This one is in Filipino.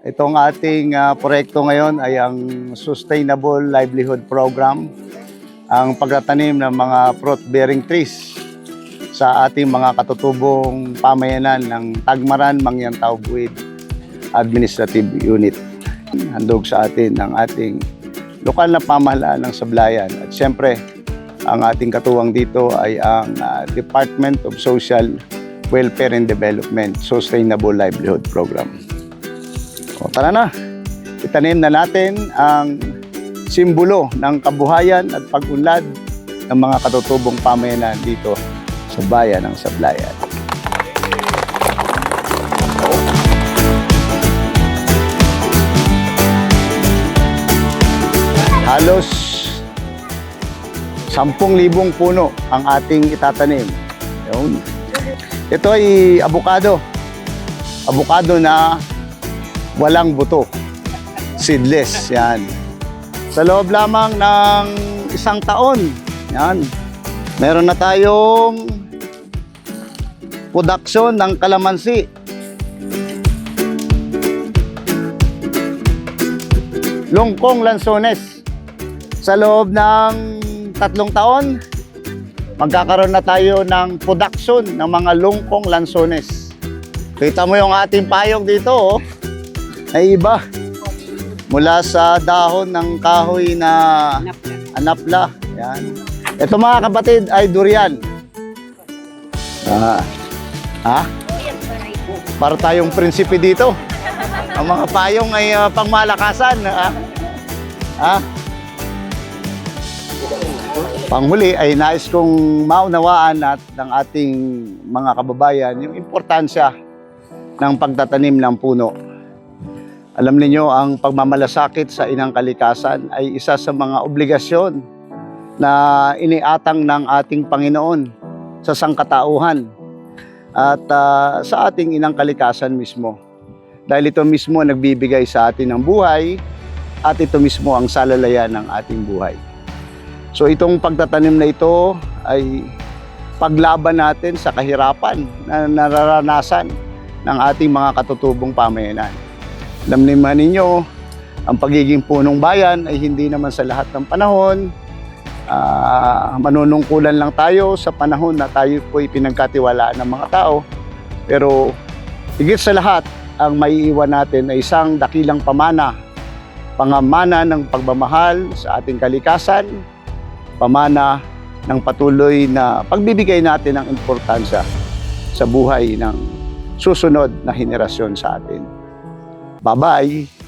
Itong ating ah, proyekto ngayon ay ang Sustainable Livelihood Program, ang pagtatanim ng mga fruit-bearing trees sa ating mga katutubong pamayanan ng Tagmaran, Mangyantaw Buwid Administrative Unit. Handog sa atin ng ating lokal na pamahalaan ng Sablayan. At siyempre, ang ating katuwang dito ay ang ah, Department of Social Welfare and Development Sustainable Livelihood Program. O, tara na. Itanim na natin ang simbolo ng kabuhayan at pag-unlad ng mga katutubong pamayanan dito sa bayan ng Sablayan. Halos 10,000 puno ang ating itatanim. Yun. Ito ay abukado. Abukado na walang buto. Seedless, yan. Sa loob lamang ng isang taon, yan. Meron na tayong production ng kalamansi. Lungkong lansones. Sa loob ng tatlong taon, magkakaroon na tayo ng production ng mga lungkong lansones. Kita mo yung ating payong dito, oh ay iba. Mula sa dahon ng kahoy na anapla. Yan. Ito mga kapatid ay durian. Ah. Ha? Para tayong prinsipe dito. Ang mga payong ay ah, pangmalakasan. Ha? Ha? Panghuli ay nais kong maunawaan at ng ating mga kababayan yung importansya ng pagtatanim ng puno. Alam ninyo, ang pagmamalasakit sa inang kalikasan ay isa sa mga obligasyon na iniatang ng ating Panginoon sa sangkatauhan at ah, sa ating inang kalikasan mismo. Dahil ito mismo nagbibigay sa atin ng buhay at ito mismo ang salalayan ng ating buhay. So itong pagtatanim na ito ay paglaban natin sa kahirapan na nararanasan ng ating mga katutubong pamayanan. Alam naman ninyo, ang pagiging punong bayan ay hindi naman sa lahat ng panahon. Ah, manunungkulan lang tayo sa panahon na tayo po'y pinagkatiwalaan ng mga tao. Pero higit sa lahat, ang maiiwan natin ay isang dakilang pamana. Pangamana ng pagmamahal sa ating kalikasan, pamana ng patuloy na pagbibigay natin ng importansya sa buhay ng susunod na henerasyon sa atin. Bye-bye!